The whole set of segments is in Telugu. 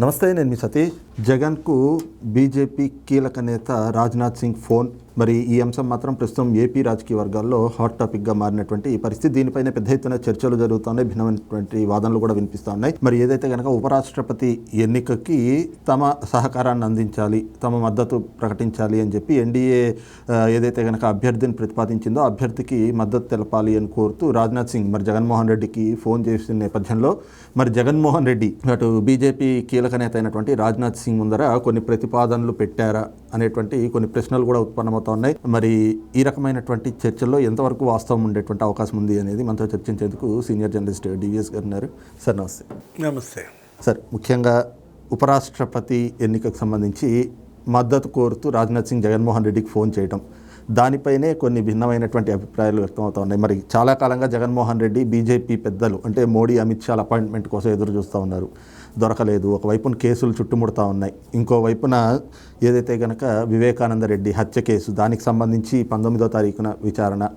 నమస్తే నేను మీ సతీష్. జగన్కు బీజేపీ కీలక నేత రాజ్నాథ్ సింగ్ ఫోన్. మరి ఈ అంశం మాత్రం ప్రస్తుతం ఏపీ రాజకీయ వర్గాల్లో హాట్ టాపిక్గా మారినటువంటి ఈ పరిస్థితి. దీనిపైన పెద్ద ఎత్తున చర్చలు జరుగుతున్నాయి. భిన్నమైనటువంటి వాదనలు కూడా వినిపిస్తూ ఉన్నాయి మరి ఏదైతే కనుక ఉపరాష్ట్రపతి ఎన్నికకి తమ సహకారాన్ని అందించాలి తమ మద్దతు ప్రకటించాలి అని చెప్పి ఎన్డీఏ ఏదైతే కనుక అభ్యర్థిని ప్రతిపాదించిందో అభ్యర్థికి మద్దతు తెలపాలి అని కోరుతూ రాజ్నాథ్ సింగ్ మరి జగన్మోహన్ రెడ్డికి ఫోన్ చేసిన నేపథ్యంలో మరి జగన్మోహన్ రెడ్డి అటు బీజేపీ కీలక నేత అయినటువంటి రాజ్నాథ్ సింగ్ ముందర కొన్ని ప్రతిపాదనలు పెట్టారా అనేటువంటి కొన్ని ప్రశ్నలు కూడా ఉత్పన్నమవుతాయి ఉన్నాయి మరి ఈ రకమైనటువంటి చర్చల్లో ఎంతవరకు వాస్తవం ఉండేటువంటి అవకాశం ఉంది అనేది మనతో చర్చించేందుకు సీనియర్ జర్నలిస్ట్ డివిఎస్ గారు ఉన్నారు. సార్ నమస్తే. నమస్తే. సార్ ముఖ్యంగా ఉపరాష్ట్రపతి ఎన్నికకు సంబంధించి మద్దతు కోరుతూ రాజ్నాథ్ సింగ్ జగన్మోహన్ రెడ్డికి ఫోన్ చేయడం దానిపైనే కొన్ని భిన్నమైనటువంటి అభిప్రాయాలు వ్యక్తమవుతా ఉన్నాయి మరి చాలా కాలంగా జగన్మోహన్ రెడ్డి బీజేపీ పెద్దలు అంటే మోడీ అమిత్ షాల అపాయింట్మెంట్ కోసం ఎదురు చూస్తూ ఉన్నారు. దొరకలేదు. ఒకవైపున కేసులు చుట్టుముడతా ఉన్నాయి. ఇంకోవైపున ఏదైతే కనుక వివేకానంద రెడ్డి హత్య కేసు దానికి సంబంధించి పంతొమ్మిదో తారీఖున విచారణ.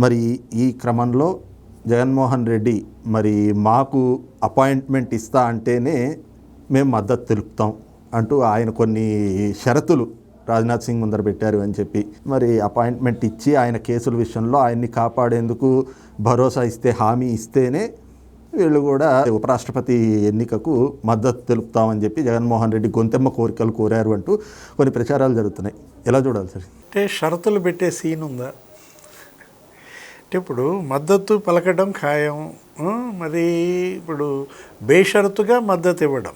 మరి ఈ క్రమంలో జగన్మోహన్ రెడ్డి మరి మాకు అపాయింట్మెంట్ ఇస్తా అంటేనే మేము మద్దతు తెలుపుతాం అంటూ ఆయన కొన్ని షరతులు రాజ్నాథ్ సింగ్ ముందర పెట్టారు అని చెప్పి. మరి అపాయింట్మెంట్ ఇచ్చి ఆయన కేసుల విషయంలో ఆయన్ని కాపాడేందుకు భరోసా ఇస్తే హామీ ఇస్తేనే వీళ్ళు కూడా ఉపరాష్ట్రపతి ఎన్నికకు మద్దతు తెలుపుతామని చెప్పి జగన్మోహన్ రెడ్డి గొంతెమ్మ కోరికలు కోరారు అంటూ కొన్ని ప్రచారాలు జరుగుతున్నాయి. ఎలా చూడాలి సార్? అంటే షరతులు పెట్టే సీన్ ఉందా? అంటే ఇప్పుడు మద్దతు పలకడం ఖాయం. మరి ఇప్పుడు బేషరతుగా మద్దతు ఇవ్వడం.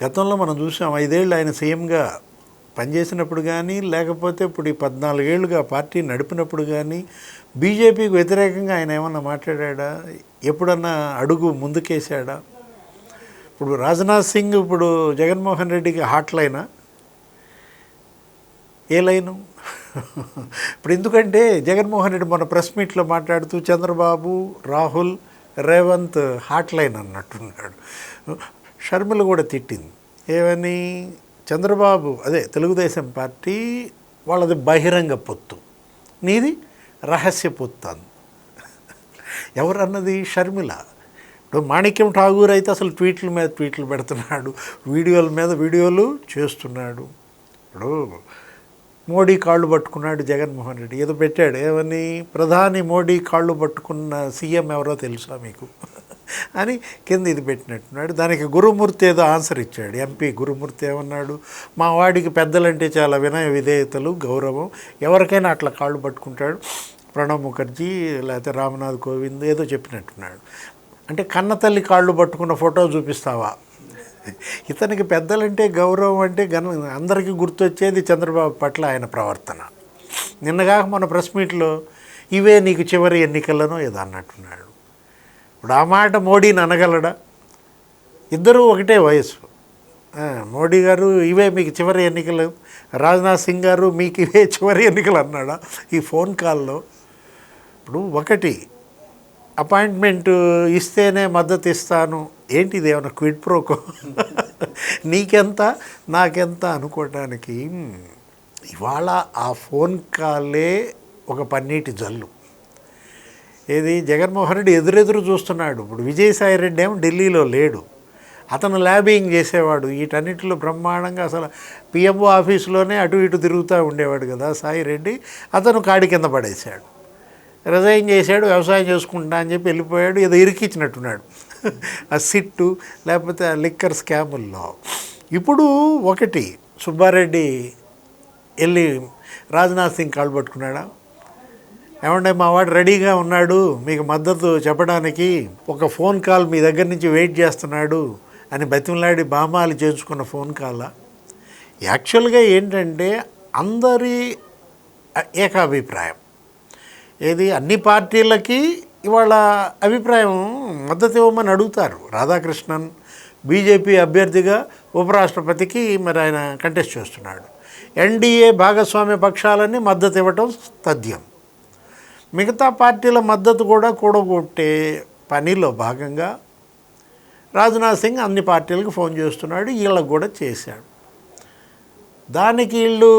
గతంలో మనం చూసాం ఐదేళ్ళు ఆయన సీఎంగా పనిచేసినప్పుడు కానీ లేకపోతే ఇప్పుడు ఈ పద్నాలుగేళ్ళుగా పార్టీ నడిపినప్పుడు కానీ బీజేపీకి వ్యతిరేకంగా ఆయన ఏమన్నా మాట్లాడా ఎప్పుడన్నా అడుగు ముందుకేసాడా ఇప్పుడు రాజ్నాథ్ సింగ్ ఇప్పుడు జగన్మోహన్ రెడ్డికి హాట్ లైనా? ఏ లైను? ఇప్పుడు ఎందుకంటే జగన్మోహన్ రెడ్డి మన ప్రెస్ మీట్లో మాట్లాడుతూ చంద్రబాబు రాహుల్ రేవంత్ హాట్ లైన్ అన్నట్టున్నాడు. షర్మిల కూడా తిట్టింది. ఏమని? చంద్రబాబు అదే తెలుగుదేశం పార్టీ వాళ్ళది బహిరంగ పొత్తు. నీది రహస్య పొత్తు అంది. ఎవరన్నది షర్మిల. ఇప్పుడు మాణిక్యం ఠాగూర్ అయితే అసలు ట్వీట్ల మీద ట్వీట్లు పెడుతున్నాడు వీడియోల మీద వీడియోలు చేస్తున్నాడు. ఇప్పుడు మోడీ కాళ్ళు పట్టుకున్నాడు జగన్మోహన్ రెడ్డి. ఏదో పెట్టాడు. ఏమని? ప్రధాని మోడీ కాళ్ళు పట్టుకున్న సీఎం ఎవరో తెలుసా మీకు? అని కింద ఇది పెట్టినట్టున్నాడు. దానికి గురుమూర్తి ఏదో ఆన్సర్ ఇచ్చాడు. ఎంపీ గురుమూర్తి ఏమన్నాడు? మా వాడికి పెద్దలంటే చాలా వినయ విధేయతలు గౌరవం. ఎవరికైనా అట్లా కాళ్ళు పట్టుకుంటాడు. ప్రణబ్ ముఖర్జీ లేకపోతే రామ్నాథ్ కోవింద్ ఏదో చెప్పినట్టున్నాడు. అంటే కన్నతల్లి కాళ్ళు పట్టుకున్న ఫోటో చూపిస్తావా? ఇతనికి పెద్దలంటే గౌరవం అంటే గన అందరికీ గుర్తొచ్చేది చంద్రబాబు పట్ల ఆయన ప్రవర్తన. నిన్నగాక మన ప్రెస్ మీట్లో ఇవే నీకు చివరి ఎన్నికలను ఏదో అన్నట్టున్నాడు. ఇప్పుడు ఆ మాట మోడీని అనగలడా? ఇద్దరూ ఒకటే వయసు. మోడీ గారు ఇవే మీకు చివరి ఎన్నికలు రాజ్నాథ్ సింగ్ గారు మీకు ఇవే చివరి ఎన్నికలు అన్నాడా? ఈ ఫోన్ కాల్లో ఇప్పుడు ఒకటి అపాయింట్మెంట్ ఇస్తేనే మద్దతు ఇస్తాను. ఏంటి ఇది ఏమైనా క్విడ్ ప్రోకో? నీకెంత? నాకెంత అనుకోవటానికి ఇవాళ ఆ ఫోన్ కాలే ఒక పన్నీటి జల్లు. ఏది? జగన్మోహన్ రెడ్డి ఎదురెదురు చూస్తున్నాడు. ఇప్పుడు విజయసాయి రెడ్డి ఏమో ఢిల్లీలో లేడు. అతను ల్యాబింగ్ చేసేవాడు. వీటన్నిటిలో బ్రహ్మాండంగా అసలు పిఎంఓ ఆఫీసులోనే అటు ఇటు తిరుగుతూ ఉండేవాడు కదా సాయి రెడ్డి. అతను కాడి కింద పడేశాడు. రిజైన్ చేశాడు వ్యవసాయం చేసుకుంటా అని చెప్పి వెళ్ళిపోయాడు ఏదో ఇరికిచ్చినట్టున్నాడు. ఆ సిట్టు లేకపోతే ఆ లిక్కర్ స్కాముల్లో. ఇప్పుడు ఒకటి సుబ్బారెడ్డి వెళ్ళి రాజ్నాథ్ సింగ్ కాళ్ళు పట్టుకున్నాడా? ఏమంటే మా వాడు రెడీగా ఉన్నాడు మీకు మద్దతు చెప్పడానికి ఒక ఫోన్ కాల్ మీ దగ్గర నుంచి వెయిట్ చేస్తున్నాడు అని బతిమలాడి బామాలు చేర్చుకున్న ఫోన్ కాల్. యాక్చువల్గా ఏంటంటే అందరి ఏకాభిప్రాయం. ఏది? అన్ని పార్టీలకి ఇవాళ అభిప్రాయం మద్దతు ఇవ్వమని అడుగుతారు. రాధాకృష్ణన్ బీజేపీ అభ్యర్థిగా ఉపరాష్ట్రపతికి మరి ఆయన కంటెస్ట్ చేస్తున్నాడు. ఎన్డీఏ భాగస్వామ్య పక్షాలన్నీ మద్దతు ఇవ్వటం తథ్యం. మిగతా పార్టీల మద్దతు కూడా కూడగొట్టే పనిలో భాగంగా రాజ్నాథ్ సింగ్ అన్ని పార్టీలకు ఫోన్ చేస్తున్నాడు. వీళ్ళకు కూడా చేశాడు. దానికి వీళ్ళు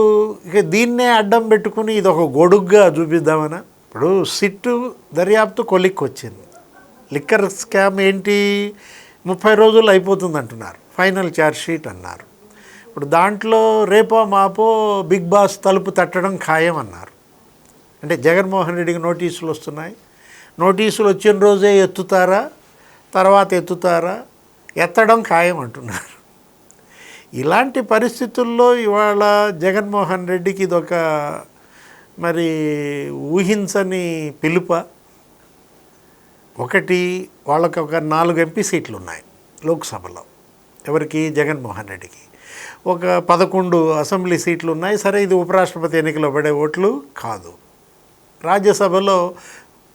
ఇక దీన్నే అడ్డం పెట్టుకుని ఇది ఒక గొడుగ్గా చూపిద్దామనా? ఇప్పుడు సిట్టు దర్యాప్తు కొలిక్కి వచ్చింది లిక్కర్ స్కామ్ ఏంటి? ముప్పై రోజులు అయిపోతుంది అంటున్నారు. ఫైనల్ ఛార్జ్ షీట్ అన్నారు. ఇప్పుడు దాంట్లో రేపో మాపో బిగ్ బాస్ తలుపు తట్టడం ఖాయం అన్నారు. అంటే జగన్మోహన్ రెడ్డికి నోటీసులు వస్తున్నాయి. నోటీసులు వచ్చిన రోజే ఎత్తుతారా? తర్వాత ఎత్తుతారా? ఎత్తడం ఖాయం అంటున్నారు. ఇలాంటి పరిస్థితుల్లో ఇవాళ జగన్మోహన్ రెడ్డికి ఇదొక మరి ఊహించని పిలుప. ఒకటి వాళ్ళకి ఒక నాలుగు ఎంపీ సీట్లు ఉన్నాయి లోక్సభలో. ఎవరికి? జగన్మోహన్ రెడ్డికి. ఒక పదకొండు అసెంబ్లీ సీట్లు ఉన్నాయి సరే ఇది ఉపరాష్ట్రపతి ఎన్నికలో పడే ఓట్లు కాదు. రాజ్యసభలో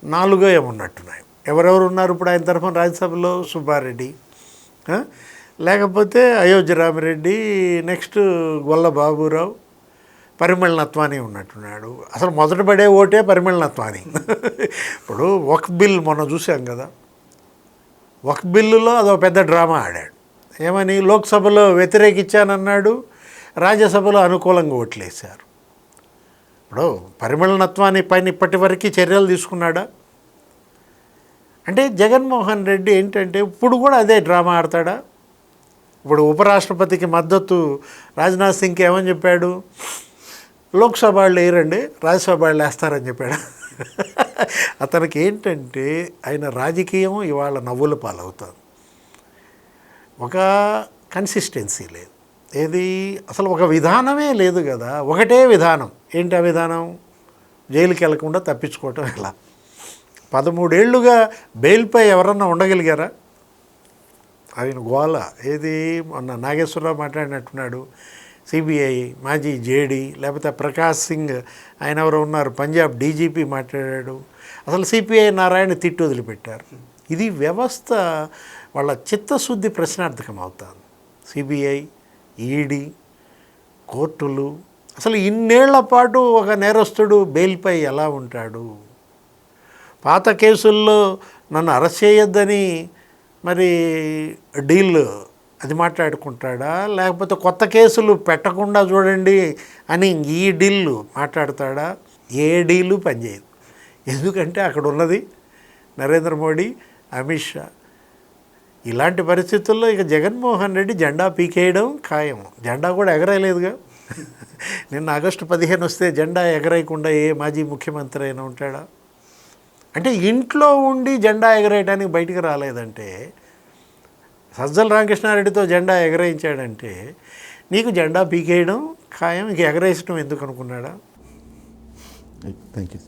నాలుగో ఏమున్నట్టున్నాయి. ఎవరెవరు ఉన్నారు ఇప్పుడు ఆయన తరఫున రాజ్యసభలో? సుబ్బారెడ్డి. లేకపోతే అయోధ్య రామిరెడ్డి నెక్స్ట్ గొల్ల బాబురావు పరిమళనత్వాని ఉన్నట్టున్నాడు. అసలు మొదట పడే ఓటే పరిమళనత్వాని ఇప్పుడు ఒక బిల్ మొన్న చూసాం కదా. వక్ బిల్లులో అదో పెద్ద డ్రామా ఆడాడు. ఏమని? లోక్సభలో వ్యతిరేకించానన్నాడు. రాజ్యసభలో అనుకూలంగా ఓట్లేశారు. ఇప్పుడు పరిమళనత్వాన్ని పైన ఇప్పటి వరకు చర్యలు తీసుకున్నాడా? అంటే జగన్మోహన్ రెడ్డి ఏంటంటే ఇప్పుడు కూడా అదే డ్రామా ఆడతాడా? ఇప్పుడు ఉపరాష్ట్రపతికి మద్దతు రాజ్నాథ్ సింగ్కి ఏమని చెప్పాడు? లోక్సభ వాళ్ళు వేయరండి రాజ్యసభ వాళ్ళు వేస్తారని చెప్పాడు. అతనికి ఏంటంటే ఆయన రాజకీయం ఇవాళ నవ్వుల పాలవుతుంది. ఒక కన్సిస్టెన్సీ లేదు. ఏది? అసలు ఒక విధానమే లేదు కదా. ఒకటే విధానం. ఏంటి ఆ విధానం? జైలుకి వెళ్ళకుండా తప్పించుకోవటం ఎలా? పదమూడేళ్ళుగా బెయిల్పై ఎవరన్నా ఉండగలిగారా? ఆయన గోల. ఏది? మొన్న నాగేశ్వరరావు మాట్లాడినట్టున్నాడు. సిబిఐ మాజీ జేడీ లేకపోతే ప్రకాష్ సింగ్ ఆయన ఎవరు ఉన్నారు పంజాబ్ డీజీపీ మాట్లాడాడు. అసలు సిపిఐ నారాయణ తిట్టు వదిలిపెట్టారు. ఇది వ్యవస్థ వాళ్ళ చిత్తశుద్ధి ప్రశ్నార్థకం అవుతుంది. సిబిఐ ఈడీ కోర్టులు. అసలు ఇన్నేళ్ళ పాటు ఒక నేరస్తుడు బెయిల్పై ఎలా ఉంటాడు? పాత కేసుల్లో నన్ను అరెస్ట్ చేయొద్దని మరి డీల్ అది మాట్లాడుకుంటాడా? లేకపోతే కొత్త కేసులు పెట్టకుండా చూడండి అని ఈ డీల్లు మాట్లాడతాడా? ఏ డీలు పనిచేయదు. ఎందుకంటే అక్కడ ఉన్నది నరేంద్ర మోడీ అమిత్ షా. ఇలాంటి పరిస్థితుల్లో ఇక జగన్మోహన్ రెడ్డి జెండా పీకేయడం ఖాయం. జెండా కూడా ఎగరేయలేదుగా. నిన్న ఆగస్టు పదిహేను వస్తే జెండా ఎగరేయకుండా ఏ మాజీ ముఖ్యమంత్రి అయినా ఉంటాడా? అంటే ఇంట్లో ఉండి జెండా ఎగరేయడానికి బయటికి రాలేదంటే సజ్జల రామకృష్ణారెడ్డితో జెండా ఎగరేయించాడంటే నీకు జెండా పీకేయడం ఖాయం ఇంక ఎగరేసడం ఎందుకు అనుకున్నాడా? Thank you